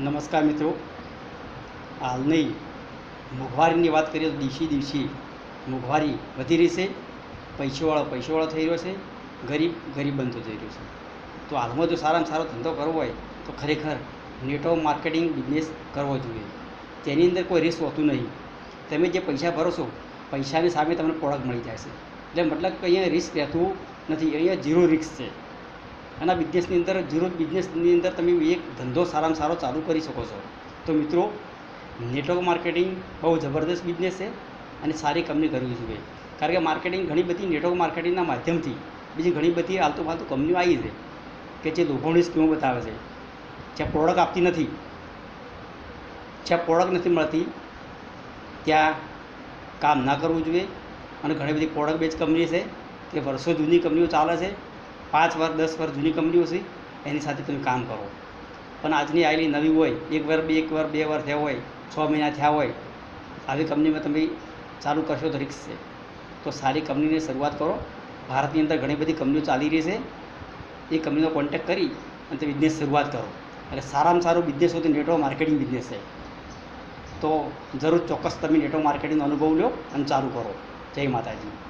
નમસ્કાર મિત્રો. હાલની મોંઘવારીની વાત કરીએ તો દિવસે દિવસે મોંઘવારી વધી રહી છે. પૈસાવાળો પૈસાવાળો થઈ રહ્યો છે. ગરીબ ગરીબ બનતો જઈ રહ્યો છે. તો હાલમાં જો સારામાં સારો ધંધો કરવો હોય તો ખરેખર નેટવર્ક માર્કેટિંગ બિઝનેસ કરવો જોઈએ. તેની અંદર કોઈ રિસ્ક હોતું નહીં. તમે જે પૈસા ભરો છો, પૈસાની સામે તમને પ્રોડક્ટ મળી જાય છે. એટલે મતલબ કે અહીંયા રિસ્ક રહેતું નથી. અહીંયા ઝીરો રિસ્ક છે. અને બિઝનેસની અંદર ઝીરો બિઝનેસની અંદર તમે એક ધંધો સારામાં સારો ચાલુ કરી શકો છો. તો મિત્રો નેટવર્ક માર્કેટિંગ બહુ જબરદસ્ત બિઝનેસ છે અને સારી કંપની કરવી જોઈએ. કારણ કે માર્કેટિંગ ઘણી બધી નેટવર્ક માર્કેટિંગના માધ્યમથી, બીજી ઘણી બધી આલતુ ફાલતુ કંપનીઓ આવી છે કે જે લોકોની સ્કીમો બતાવે છે. જ્યાં પ્રોડક્ટ આપતી નથી, જ્યાં પ્રોડક્ટ નથી મળતી, ત્યાં કામ ના કરવું જોઈએ. અને ઘણી બધી પ્રોડક્ટ બેઝ કંપની છે, તે વર્ષો જૂની કંપનીઓ ચાલે છે. પાંચ વર્ષ દસ વર્ષ જૂની કંપનીઓ છે, એની સાથે તમે કામ કરો. પણ આજની આવેલી નવી હોય, એક વાર, બે, એક વાર, બે વાર થયા હોય, છ મહિના થયા હોય, આવી કંપનીમાં તમે ચાલુ કરશો તો રિક્સ છે. તો સારી કંપનીની શરૂઆત કરો. ભારતની અંદર ઘણી બધી કંપનીઓ ચાલી રહી છે. એ કંપનીનો કોન્ટેક્ટ કરી અને તે બિઝનેસ શરૂઆત કરો. એટલે સારામાં સારો બિઝનેસ હોય તો નેટવર્ક માર્કેટિંગ બિઝનેસ છે. તો જરૂર ચોક્કસ તમે નેટવર્ક માર્કેટિંગનો અનુભવ લો અને ચાલુ કરો. જય માતાજી.